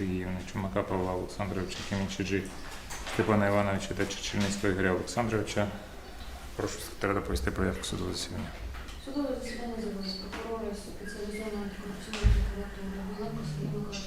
Сергіївни, Чумака Павла Олександровича, Кімічиджі Степана Івановича та Чечерницького Ігоря Олександровича. Прошу секретаря доповісти порядку судового засідання. Судове засідання за прокурора спеціалізованого антикорупційного прокуратури Біленко, Сергій Миколаївич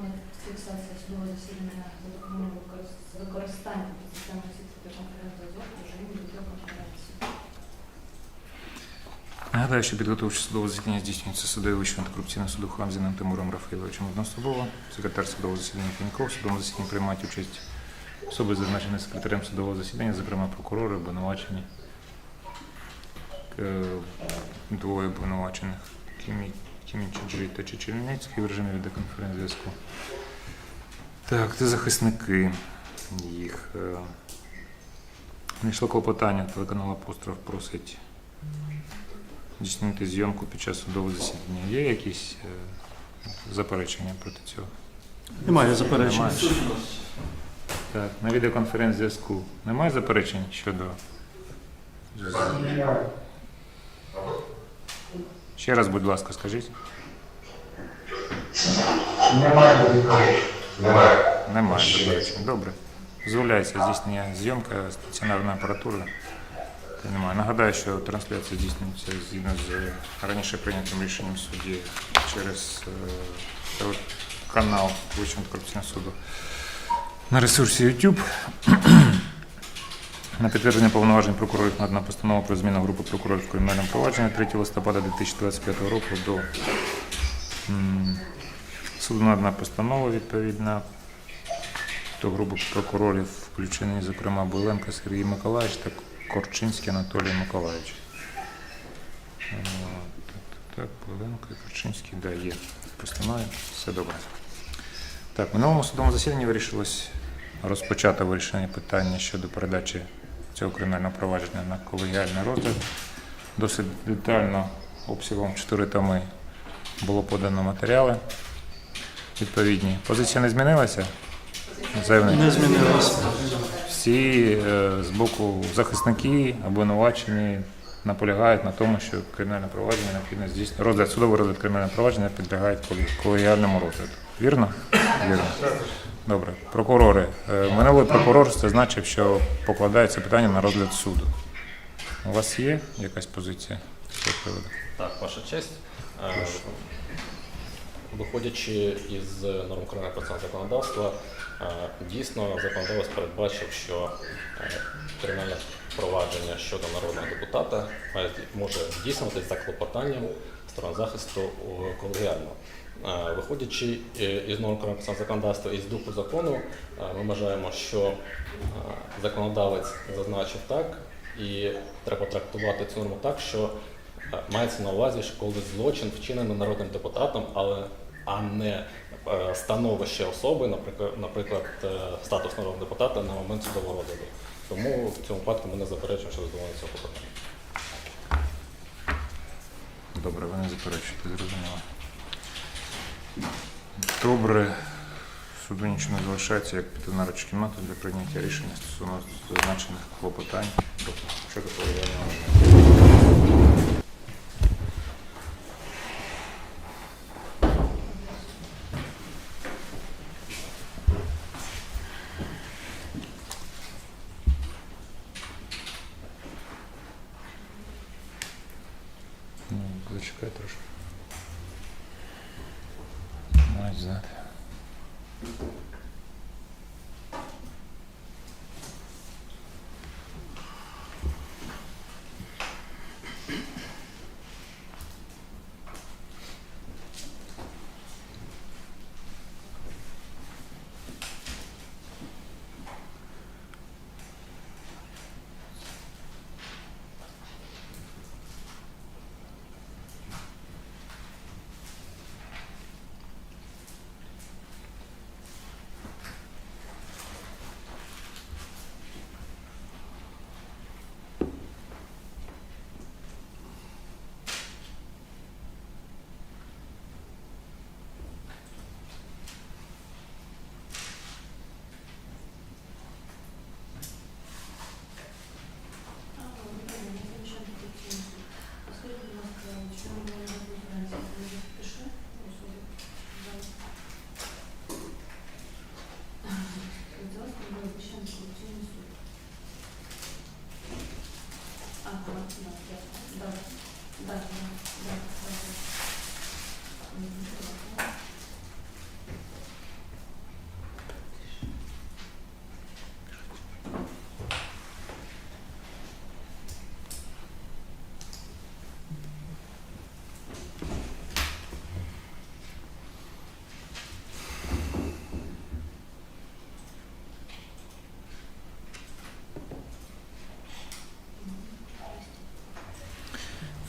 здійснюється повна фіксація судового засідання за допомогою використ- з використанням системи сітки конференц-зв'язок в режимі відеоконференції. Нагадаю, що підготовче судове засідання здійснюється суддею Вищого антикорупційного суду Хамзіним Тимуром Рафаїловичем одноособово. Секретар судового засідання Піньков. В судовому засіданні приймають участь особи, зазначені секретарем судового засідання, зокрема прокурори, обвинувачені. Е, Двоє обвинувачених Кімі- Кімічиджі та Чечельницький в режимі відеоконференц-зв'язку. Так, це захисники їх. е, Надійшло клопотання, телеканал Апостроф просить здійснити зйомку під час судового засідання. Є якісь е, заперечення проти цього? Немає заперечень. Немає. Так, на відеоконференц-зв'язку немає заперечень щодо. Ще раз, будь ласка, скажіть. Немає заперечень. Немає. Немає заперечень. Добре. Дозволяється здійснення зйомки стаціонарної апаратури. Та Немає. Нагадаю, що трансляція здійснюється згідно з раніше прийнятим рішенням судді через е, канал Вищого антикорупційного суду на ресурсі YouTube. На підтвердження повноважень прокурорів надана постанова про зміну групи прокурорів в провадженні 3 листопада 2025 року до суду надана постанова відповідна до групи прокурорів включені, зокрема, Бойленко Сергій Миколаївич та Корчинський Анатолій Миколаївич. Так, Бойленко і Корчинський, да, є постанові, все добре. Так, в минулому судовому засіданні вирішилось розпочати вирішення питання щодо передачі цього кримінального провадження на колегіальний розгляд. Досить детально обсягом 4 томи було подано матеріали відповідні. Позиція не змінилася? Заявник? Не змінилося. Всі е, з боку захисники, обвинувачені наполягають на тому, що кримінальне провадження необхідно здійснити. Розгляд судовий розгляд кримінального провадження підлягає коле- колегіальному розгляду. Вірно? Вірно. Добре. Прокурори. Е, Минулий прокурор зазначив, що покладається питання на розгляд суду. У вас є якась позиція з цього приводу? Так, ваша честь. Е, Виходячи із норм кримінального процесуального законодавства, е, дійсно законодавець передбачив, що кримінальне провадження щодо народного депутата може здійснюватись за клопотанням сторон захисту колегіально. Е, Виходячи е, із норм кримінального законодавства і з духу закону, е, ми вважаємо, що законодавець зазначив так, і треба трактувати цю норму так, що Мається на увазі, що коли злочин вчинений народним депутатом, але а не становище особи, наприклад, наприклад, статус народного депутата на момент судового розгляду. Тому в цьому випадку ми не заперечуємо, що задоволення цього питання. Добре, ви не заперечуєте, зрозуміло. Добре. Суду нічого не залишається, як піти на речі кімнату для прийняття рішення стосовно зазначених клопотань щодо колегіального. Ну, зачекай трошки. Мають знати. Ага, ну, да, дякую. Да, да, да, да.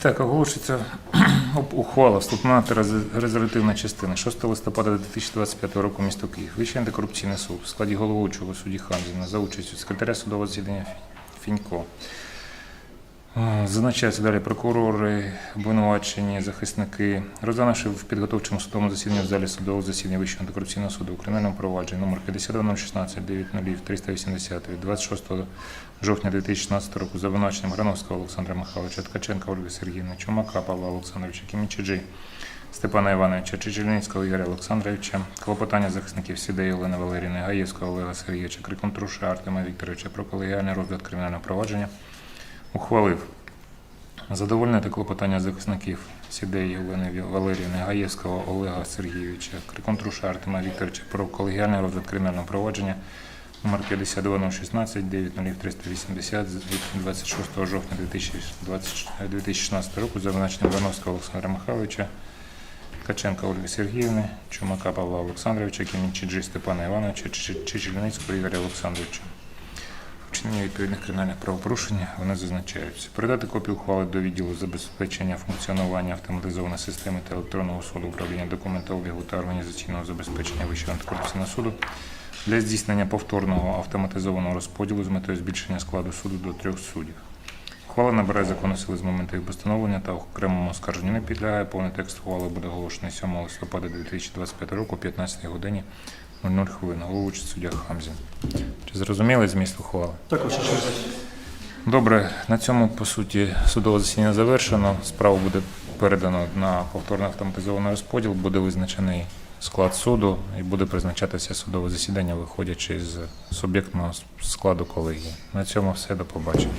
Так, оголошується ухвала вступна та рез- резолютивна частина 6 листопада 2025 року місто Київ. Вищий антикорупційний суд в складі головуючого судді Хамзіна за участю секретаря судового засідання Фінько. Е, Зазначаються далі прокурори, обвинувачені, захисники, розглянувши в підготовчому судовому засіданні в залі судового засідання Вищого антикорупційного суду у кримінальному провадженні номер 52016 90 380 від 26 жовтня 2016 року за обвинуваченням Грановського Олександра Михайловича, Ткаченка Ольги Сергіївни, Чумака Павла Олександровича, Кімічиджи Степана Івановича, Чечелінського Ігоря Олександровича, клопотання захисників Сідеї Олени Валеріни, Гаєвського Олега Сергійовича, Криконтруша Артема Вікторовича про колегіальний розгляд кримінального провадження ухвалив задовольнити клопотання захисників Сідеї Олени Валеріїни, Гаєвського Олега Сергійовича, Криконтруша Артема Вікторовича про колегіальний розгляд кримінального провадження номер 52016 380 від 26 жовтня 2016 року за визначенням Вановського Олександра Михайловича, Ткаченка Ольги Сергіївни, Чумака Павла Олександровича, Кімінчиджи Степана Івановича, Чечельницького Ігоря Олександровича. Вчинення відповідних кримінальних правопорушень вони зазначаються. Передати копію ухвали до відділу забезпечення функціонування автоматизованої системи та електронного суду управління документообігу та організаційного забезпечення Вищого антикорупційного суду для здійснення повторного автоматизованого розподілу з метою збільшення складу суду до трьох суддів. Ухвала набирає законну сили з моменту їх постановлення та окремому оскарженню не підлягає. Повний текст ухвали буде оголошений 7 листопада 2025 року о 15 годині 00 хвилин. Головуючий суддя Хамзін. Чи зрозуміли зміст ухвали? Також. Добре, на цьому по суті судове засідання завершено. Справу буде передано на повторний автоматизований розподіл, буде визначений склад суду і буде призначатися судове засідання, виходячи з суб'єктного складу колегії. На цьому все до побачення.